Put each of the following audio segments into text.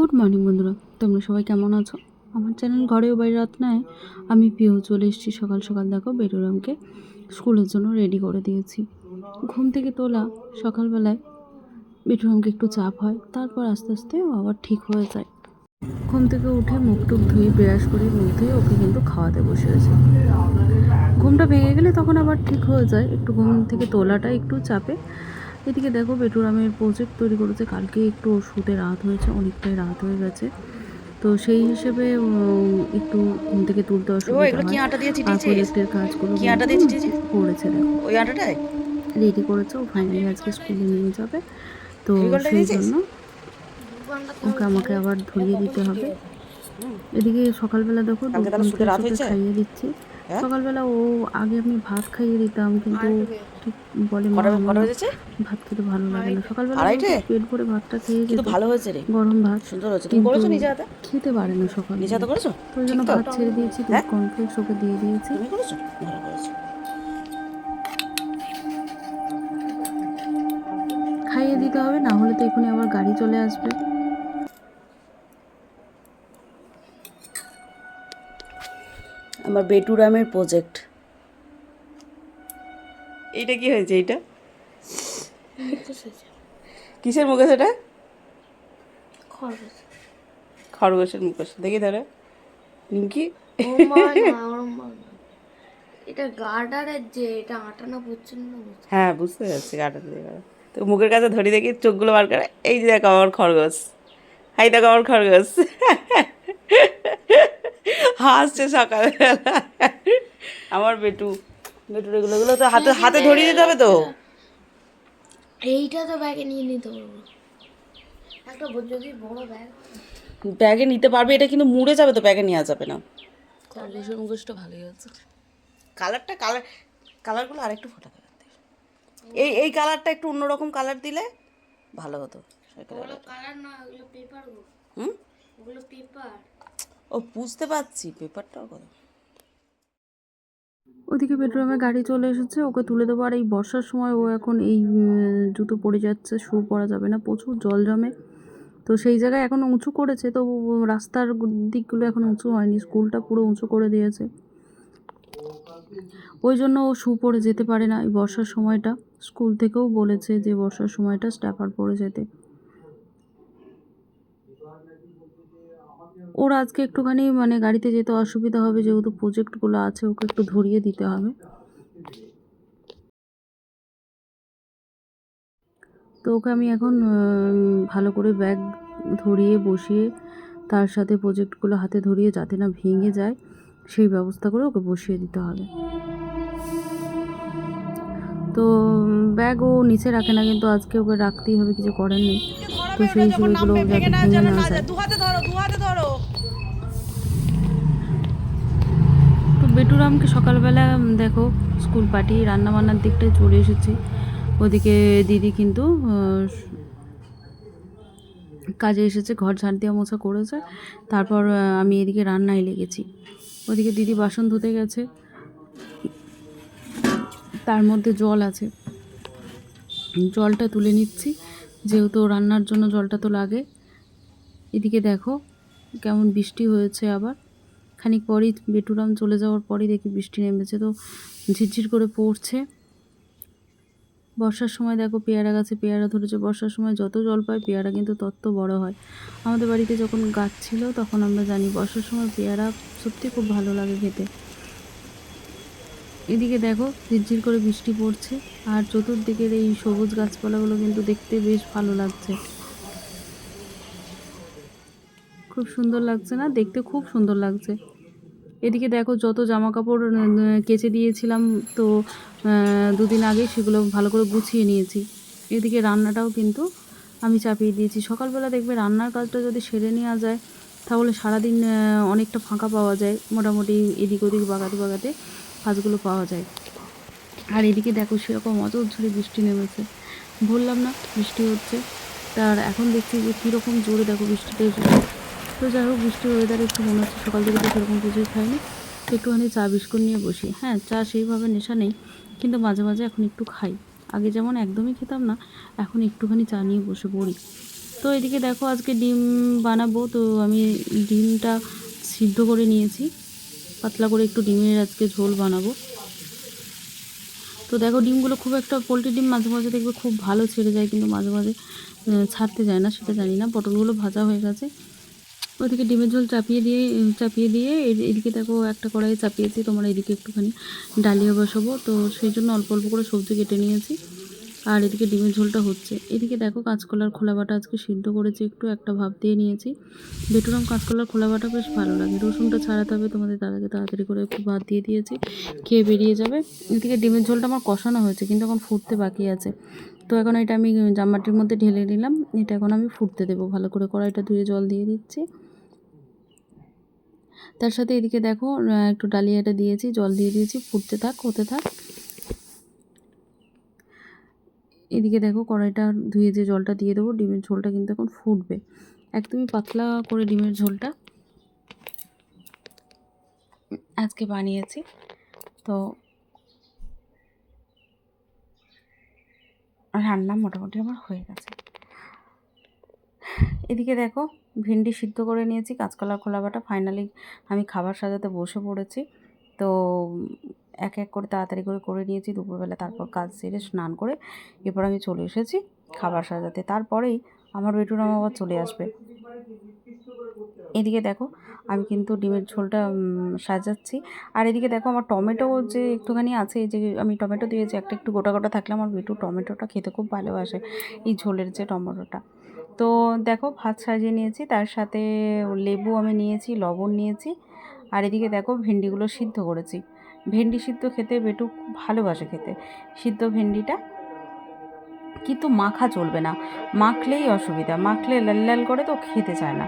Good morning বন্ধুরা, তোমরা সবাই কেমন আছো? আমার চ্যানেল ঘরেও বাইরে রত্নায় আমি পিও চলে এসেছি সকাল সকাল দেখো বেরুরামকে স্কুলের জন্য রেডি করে দিয়েছি। ঘুম থেকে তোলা সকালবেলায় বেটুরামকে একটু চাপ হয়, তারপর আস্তে আস্তে আবার ঠিক হয়ে যায়। ঘুম থেকে উঠে মুখ টুক ধুয়ে ব্রাশ করে মুখ ধুয়ে ওকে কিন্তু খাওয়াতে বসেছে ঘুমটা ভেঙে গেলে তখন আবার ঠিক হয়ে যায়, একটু ঘুম থেকে তোলাটা একটু চাপে। এদিকে দেখো বেটুরামের প্রজেক্ট তৈরি করেছে। কালকে একটু শুতে রাত হয়েছে অনেকটাই রাত হয়ে গেছে। তো সেই হিসেবে একটু ঘুম থেকে তুলতে অসুবিধা এগুলো কি আটা দিয়ে আর প্রজেক্টের কাজগুলো কি আটা দিয়ে কিন্তু করেছে দেখো। ওই আটাটাই রেডি করেছে ও ফাইনালি আজকে স্কুলে নিয়ে যাবে। তো সেই জন্য ওকে আমাকে আবার ধরিয়ে দিতে হবে। এদিকে সকালবেলা দেখো খাইয়ে দিচ্ছি? সকালবেলা ও আগে আমি ভাত খাইয়ে দিতাম কিন্তু বলে ভাত খেতে ভালো লাগে না। সকালবেলা পেট ভরে ভাতটা খেয়ে কিন্তু ভালো হয়েছে রে। গরম ভাত। সুন্দর হয়েছে। তুমি করেছ নিজে হাতে? খেতে পারে না সকালে। নিজে হাতে করেছ? তো ওই জন্য ভাত ছেড়ে দিয়েছি দুধ হ্যাঁ? কর্নফ্লেক্স ওকে দিয়ে দিয়েছি। তুমি করেছ? ভালো করেছ। খাইয়ে দিতে হবে না হলে তো এখনই আবার গাড়ি চলে আসবে। আমার বেটুরামের প্রজেক্ট এইটা কি হয়েছে এইটা? কিসের মুখোশ এটা? খরগোশের মুখোশ দেখি ধরে। নিমকি এটা গার্ডারের যে এটা আটানা প্রচণ্ড হ্যাঁ বুঝতে পারছি গাটা তো মুখের কাছে ধরি দেখি চোখগুলো বার করে এই যে দেখো আমার খরগোশ। হাই দেখো আমার খরগোশ। হাসছে সকালবেলা আমার বেটু বেটুর এগুলো এগুলো তো হাতে হাতে ধরিয়ে দিতে হবে তো। এইটা। তো ব্যাগে নিয়ে নিতে পারব একটা যদি বড় ব্যাগ। ব্যাগে নিতে পারবে এটা কিন্তু মুড়ে যাবে তো ব্যাগে নেওয়া যাবে না। খরগোশের মুখোশটা ভালোই আছে। কালারটা কালার কালারগুলো আরেকটু ফোটা কালার এই এই কালারটা একটু অন্যরকম কালার দিলে ভালো হতো। কালার না ওগুলো পেপার হুম? ওগুলো পেপার। ও বুঝতে পারছি পেপারটাও কথা। ওদিকে বেডরুমে গাড়ি চলে এসেছে, ওকে তুলে দেবো। আর এই বর্ষার সময় ও এখন এই জুতো পরে যাচ্ছে শু পরা যাবে না, প্রচুর জল জমে। তো সেই জায়গায় এখন উঁচু করেছে, তো রাস্তার দিকগুলো এখন উঁচু হয়নি, স্কুলটা পুরো উঁচু করে দিয়েছে। ওই জন্য ও শু পরে যেতে পারে না এই বর্ষার সময়টা। স্কুল থেকেও বলেছে যে বর্ষার সময়টা স্ট্যাপার পরে যেতে। ওর আজকে একটুখানি মানে গাড়িতে যেতে অসুবিধা হবে যেহেতু প্রজেক্টগুলো আছে ওকে একটু ধরিয়ে দিতে হবে। তো ওকে আমি এখন ভালো করে ব্যাগ ধরিয়ে বসিয়ে তার সাথে প্রজেক্টগুলো হাতে ধরিয়ে যাতে না ভেঙে যায় সেই ব্যবস্থা করে ওকে বসিয়ে দিতে হবে। তো ব্যাগ ও নিচে রাখে না কিন্তু আজকে ওকে রাখতেই হবে কিছু করার নেই। তো সেই হিসেবে এগুলো যাতে ভেঙে না যায় দুহাতে ধরো দুহাতে ধরো তো বেটুরামকে সকালবেলা দেখো, স্কুল পাঠিয়ে রান্না বান্নার দিকটায় চলে এসেছি। ওদিকে দিদি কিন্তু কাজে এসেছে, ঘর ঝাড় দেওয়া মোছা করেছে। তারপর আমি এদিকে রান্নায় লেগেছি। ওদিকে দিদি বাসন ধুতে গেছে। তার মধ্যে জল আছে। জলটা তুলে নিচ্ছি। যেহেতু রান্নার জন্য জলটা তো লাগে। এদিকে দেখো, কেমন বৃষ্টি হয়েছে আবার। খানিক পরই বেটুরাম চলে যাওয়ার পরই দেখি বৃষ্টি নেমেছে, তো ঝিরঝির করে পড়ছে। বর্ষার সময় দেখো পেয়ারা গাছে পেয়ারা ধরেছে, বর্ষার সময় যত জল পায় পেয়ারা কিন্তু তত বড় হয়। আমাদের বাড়িতে যখন গাছ ছিল তখন আমরা জানি বর্ষার সময় পেয়ারা সত্যি খুব ভালো লাগে খেতে। এদিকে দেখো ঝিরঝির করে বৃষ্টি পড়ছে, আর চতুর্দিকের এই সবুজ গাছপালাগুলো কিন্তু দেখতে বেশ ভালো লাগছে। খুব সুন্দর লাগছে না? দেখতে খুব সুন্দর লাগছে। এদিকে দেখো যত জামা কাপড় কেচে দিয়েছিলাম, তো দুদিন আগে সেগুলো ভালো করে গুছিয়ে নিয়েছি। এদিকে রান্নাটাও কিন্তু আমি চাপিয়ে দিয়েছি। সকালবেলা দেখবে রান্নার কাজটা যদি সেরে নেওয়া যায়, তাহলে সারাদিন অনেকটা ফাঁকা পাওয়া যায়। মোটামুটি এদিক ওদিক, বাগাতে বাগাতে কাজগুলো পাওয়া যায়। আর এদিকে দেখো সেরকম অজর ঝরে বৃষ্টি নেমেছে। বললাম না বৃষ্টি হচ্ছে। তার এখন দেখছি যে কীরকম জোরে দেখো এসেছে। তো যাই হোক বৃষ্টির ওয়েদার একটু মনে হচ্ছে সকাল থেকে তো সেরকম কিছুই খাইনি। একটুখানি চা, বিস্কুট নিয়ে বসি। হ্যাঁ চা সেইভাবে নেশা নেই, কিন্তু মাঝে মাঝে এখন একটু খাই। আগে যেমন একদমই খেতাম না, এখন একটুখানি চা নিয়ে বসে পড়ি। তো এদিকে দেখো, আজকে ডিম বানাবো, তো আমি ডিমটা সিদ্ধ করে নিয়েছি। পাতলা করে একটু ডিমের আজকে ঝোল বানাবো। তো দেখো, ডিমগুলো খুব একটা, পোলট্রি ডিম মাঝে মাঝে দেখবে খুব ভালো ছেড়ে যায়, কিন্তু মাঝে মাঝে ছাড়তে যায় না, সেটা জানি না। পটলগুলো ভাজা হয়ে গেছে। ওইদিকে ডিমের ঝোল চাপিয়ে দিয়ে চাপিয়ে দিয়ে এদিকে দেখো একটা কড়াই চাপিয়েছি তোমার এদিকে একটুখানি ডালিয়া বসাবো। তো সেই জন্য অল্প অল্প করে সবজি কেটে নিয়েছি। আর এদিকে ডিমের ঝোলটা হচ্ছে। এদিকে দেখো কাঁচকলার খোলা বাটা আজকে সিদ্ধ করেছি, একটু একটা ভাব দিয়ে নিয়েছি। বেটুরাম কাঁচকলার খোলা বাটা বেশ ভালো লাগে। রসুনটা ছাড়াতে হবে তোমাদের আগে তাড়াতাড়ি করে একটু ভাত দিয়ে দিয়েছি, খেয়ে বেরিয়ে যাবে। এদিকে ডিমের ঝোলটা আমার কষানো হয়েছে, কিন্তু এখন ফুটতে বাকি আছে। তো এখন এটা আমি জামাটির মধ্যে ঢেলে নিলাম। এটা এখন আমি ফুটতে দেবো। ভালো করে কড়াইটা ধুয়ে জল দিয়ে দিচ্ছি। তার সাথে এদিকে দেখো একটু ডালিয়াটা দিয়েছি, জল দিয়ে দিয়েছি, ফুটতে থাক, হতে থাক। এদিকে দেখো, কড়াইটা ধুয়ে যে জলটা দিয়ে দেবো, ডিমের ঝোলটা কিন্তু এখন ফুটবে। একদমই পাতলা করে ডিমের ঝোলটা আজকে বানিয়েছি। তো রান্না মোটামুটি আমার হয়ে গেছে। এদিকে দেখো ভেন্ডি সিদ্ধ করে নিয়েছি কাঁচকলার খোলা বাটা। ফাইনালি আমি খাবার সাজাতে বসে পড়েছি। তো এক এক করে তাড়াতাড়ি করে করে নিয়েছি, দুপুরবেলা তারপর কাজ সেরে স্নান করে এরপর আমি চলে এসেছি খাবার সাজাতে। তারপরেই আমার বেটুরাম আবার চলে আসবে। এদিকে দেখো আমি কিন্তু ডিমের ঝোলটা সাজাচ্ছি। আর এদিকে দেখো আমার টমেটো যে একটুখানি আছে, এই যে আমি টমেটো দিয়েছি, একটা একটু গোটা গোটা থাকলে আমার বেটু টমেটোটা খেতে খুব ভালোবাসে, এই ঝোলের যে টমেটোটা। তো দেখো ভাত সাজিয়ে নিয়েছি, তার সাথে লেবু আমি নিয়েছি, লবণ নিয়েছি আর এদিকে দেখো ভেন্ডিগুলো সিদ্ধ করেছি। ভেন্ডি সিদ্ধ খেতে বেটু ভালোবাসে খেতে। সিদ্ধ ভেন্ডিটা কিন্তু মাখা চলবে না, মাখলেই অসুবিধা, মাখলে লাল লাল করে তো খেতে চায় না।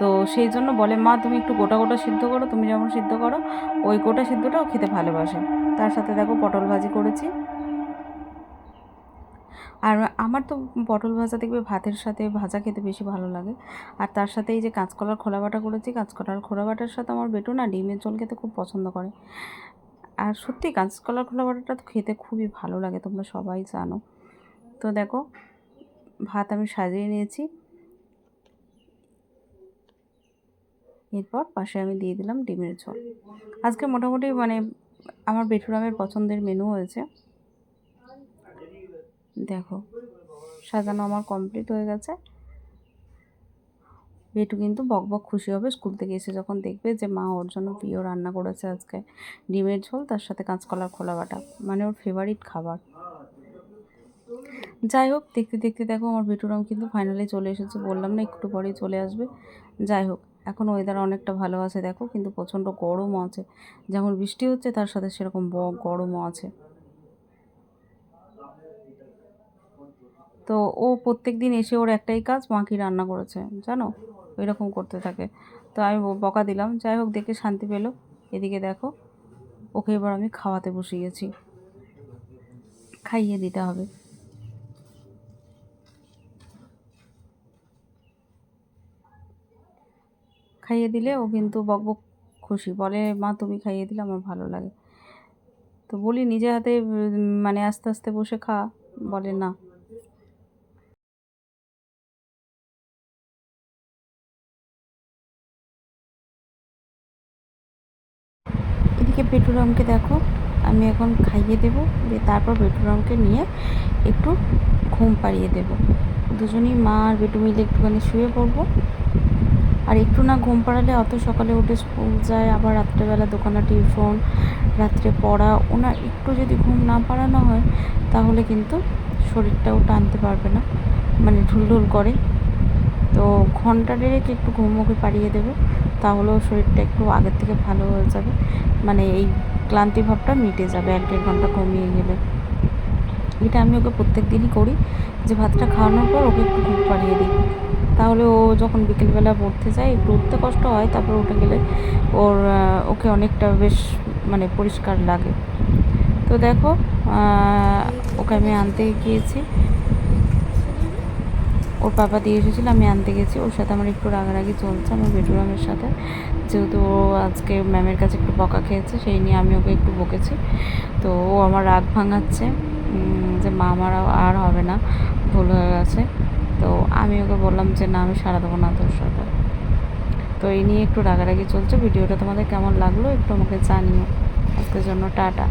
তো সেই জন্য বলে, মা, তুমি একটু গোটা গোটা সিদ্ধ করো, তুমি যেমন সিদ্ধ করো, ওই গোটা সিদ্ধটাও খেতে ভালোবাসে। তার সাথে দেখো পটল ভাজি করেছি। আর আমার তো পটল ভাজা দেখবে ভাতের সাথে ভাজা খেতে বেশি ভালো লাগে। আর তার সাথে এই যে কাঁচকলার খোলা বাটা করেছি কাঁচকলার খোলা বাটার সাথে আমার বেটু না ডিমের ঝোল খেতে খুব পছন্দ করে। আর সত্যি কাঁচকলার খোলা বাটাটা তো খেতে খুবই ভালো লাগে, তোমরা সবাই জানো। তো দেখো, ভাত আমি সাজিয়ে নিয়েছি। এরপর পাশে আমি দিয়ে দিলাম ডিমের ঝোল। আজকে মোটামুটি মানে আমার বেটুরামের পছন্দের মেনু হয়েছে। দেখো, সাজানো আমার কমপ্লিট হয়ে গেছে। বেটু কিন্তু বক বক খুশি হবে স্কুল থেকে এসে যখন দেখবে যে মা ওর জন্য প্রিয় রান্না করেছে আজকে। ডিমের ঝোল, তার সাথে কাঁচকলার খোলা বাটা। মানে ওর ফেভারিট খাবার। যাই হোক, দেখতে দেখতে দেখো আমার বেটুরাম কিন্তু ফাইনালি চলে এসেছে। বললাম না, একটু পরেই চলে আসবে। যাই হোক, এখন ওয়েদার অনেকটা ভালো আছে দেখো, কিন্তু প্রচণ্ড গরমও আছে। যেমন বৃষ্টি হচ্ছে, তার সাথে সেরকম গরমও আছে। তো ও প্রত্যেক দিন এসে ওর একটাই কাজ মা কি রান্না করেছে, জানো? এরকম করতে থাকে। তো আমি বকা দিলাম, যাই হোক, দেখে শান্তি পেল। এদিকে দেখো, ওকে এবার আমি খাওয়াতে বসিয়েছি। খাইয়ে দিতে হবে। খাইয়ে দিলে ও কিন্তু বকবক খুশি, বলে, মা, তুমি খাইয়ে দিলে আমার ভালো লাগে। তো বলি, নিজে হাতে মানে আস্তে আস্তে বসে খা। বলে, না। এদিকে পেটুরামকে দেখো, আমি এখন খাইয়ে দেবো, দিয়ে তারপর পেটুরামকে নিয়ে একটু ঘুম পাড়িয়ে দেবো। দুজনেই মা আর বেটু মিলে একটুখানি শুয়ে পড়ব। আর একটু না ঘুম পাড়ালে অত সকালে উঠে স্কুল যায়, আবার রাত্রেবেলা দোকানে টিউশন, রাত্রে পড়া, ওনার একটু যদি ঘুম না পাড়ানো হয়, তাহলে কিন্তু শরীরটাও টানতে পারবে না মানে ঢুলঢুল করে। তো ঘণ্টা দেড়েক একটু ঘুম ওকে পাড়িয়ে দেবো। তাহলেও শরীরটা একটু আগের থেকে ভালো হয়ে যাবে। মানে এই ক্লান্তি ভাবটা মিটে যাবে, এক দেড় ঘণ্টা কমিয়ে গেলে। এটা আমি ওকে প্রত্যেক দিনই করি যে ভাতটা খাওয়ানোর পর ওকে একটু ঘুম পাড়িয়ে দিই। তাহলে ও যখন বিকেলবেলা পড়তে যায়, একটু উঠতে কষ্ট হয়, তারপর উঠে গেলে ওর ওকে অনেকটা বেশ মানে পরিষ্কার লাগে। তো দেখো ওকে আমি আনতে গিয়েছি। ওর বাবা দিয়ে এসেছিল, আমি আনতে গেছি। ওর সাথে আমার একটু রাগারাগি চলছে আমার বেটুরামের সাথে। যেহেতু ও আজকে ম্যামের কাছে একটু বকা খেয়েছে, সেই নিয়ে আমি ওকে একটু বকেছি। তো ও আমার রাগ ভাঙাচ্ছে যে মা আমার আর হবে না, ভুল হয়ে গেছে। তো আমি ওকে বললাম যে, না, আমি সারা দেবো না তোর সাথে। তো এই নিয়ে একটু রাগারাগি চলছে। ভিডিওটা তোমাদের কেমন লাগল একটু আমাকে জানিও। আজকের জন্য টাটা।